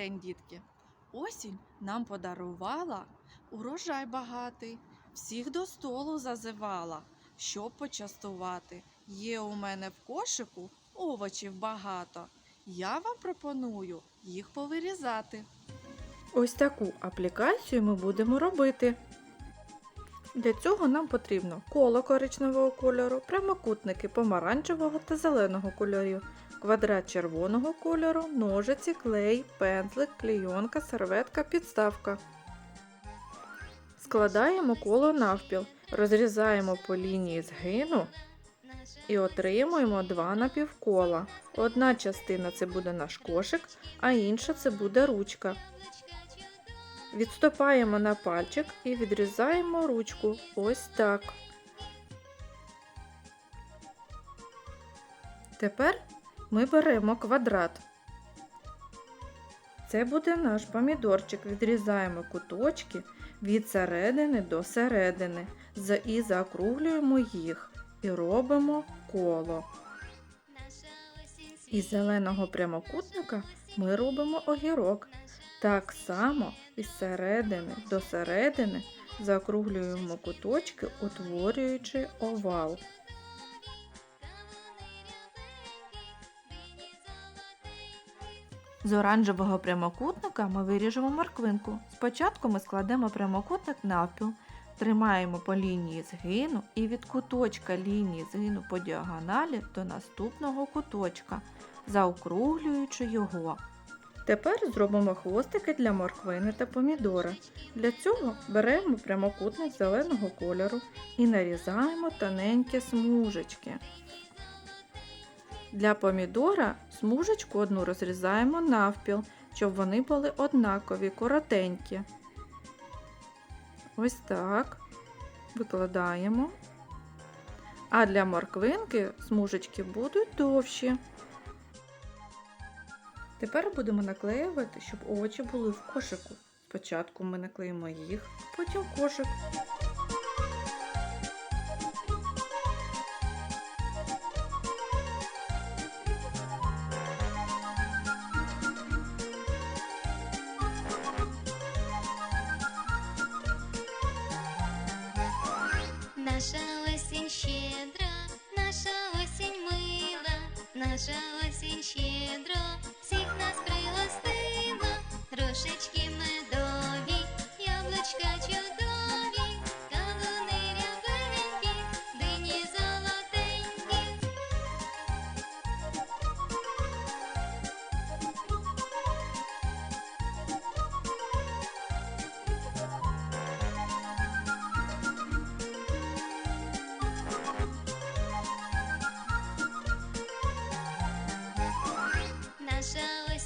день, дітки! Осінь нам подарувала урожай багатий, всіх до столу зазивала, щоб почастувати. Є у мене в кошику овочів багато. Я вам пропоную їх повирізати. Ось таку аплікацію ми будемо робити. Для цього нам потрібно коло коричневого кольору, прямокутники помаранчевого та зеленого кольорів, квадрат червоного кольору, ножиці, клей, пензлик, клейонка, серветка, підставка. Складаємо коло навпіл, розрізаємо по лінії згину і отримуємо два напівкола. Одна частина це буде наш кошик, а інша це буде ручка. Відступаємо на пальчик і відрізаємо ручку ось так. Тепер ми беремо квадрат. Це буде наш помідорчик. Відрізаємо куточки від середини до середини і заокруглюємо їх і робимо коло. Із зеленого прямокутника ми робимо огірок. Так само із середини до середини заокруглюємо куточки, утворюючи овал. З оранжевого прямокутника ми виріжемо морквинку. Спочатку ми складемо прямокутник навпіл, тримаємо по лінії згину і від куточка лінії згину по діагоналі до наступного куточка, заокруглюючи його. Тепер зробимо хвостики для морквини та помідора. Для цього беремо прямокутник зеленого кольору і нарізаємо тоненькі смужечки. Для помідора смужечку одну розрізаємо навпіл, щоб вони були однакові, коротенькі. Ось так викладаємо. А для морквинки смужечки будуть довші. Тепер будемо наклеювати, щоб овочі були в кошику. Спочатку ми наклеїмо їх, потім кошик. Наша осінь щедра, наша осінь мила, наша осінь щедро,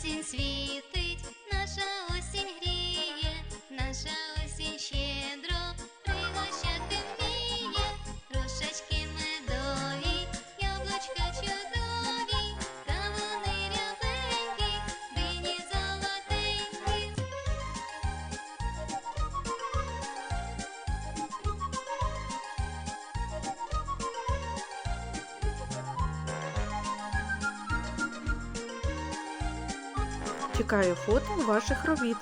осінь світить, Чекаю фото ваших робіт.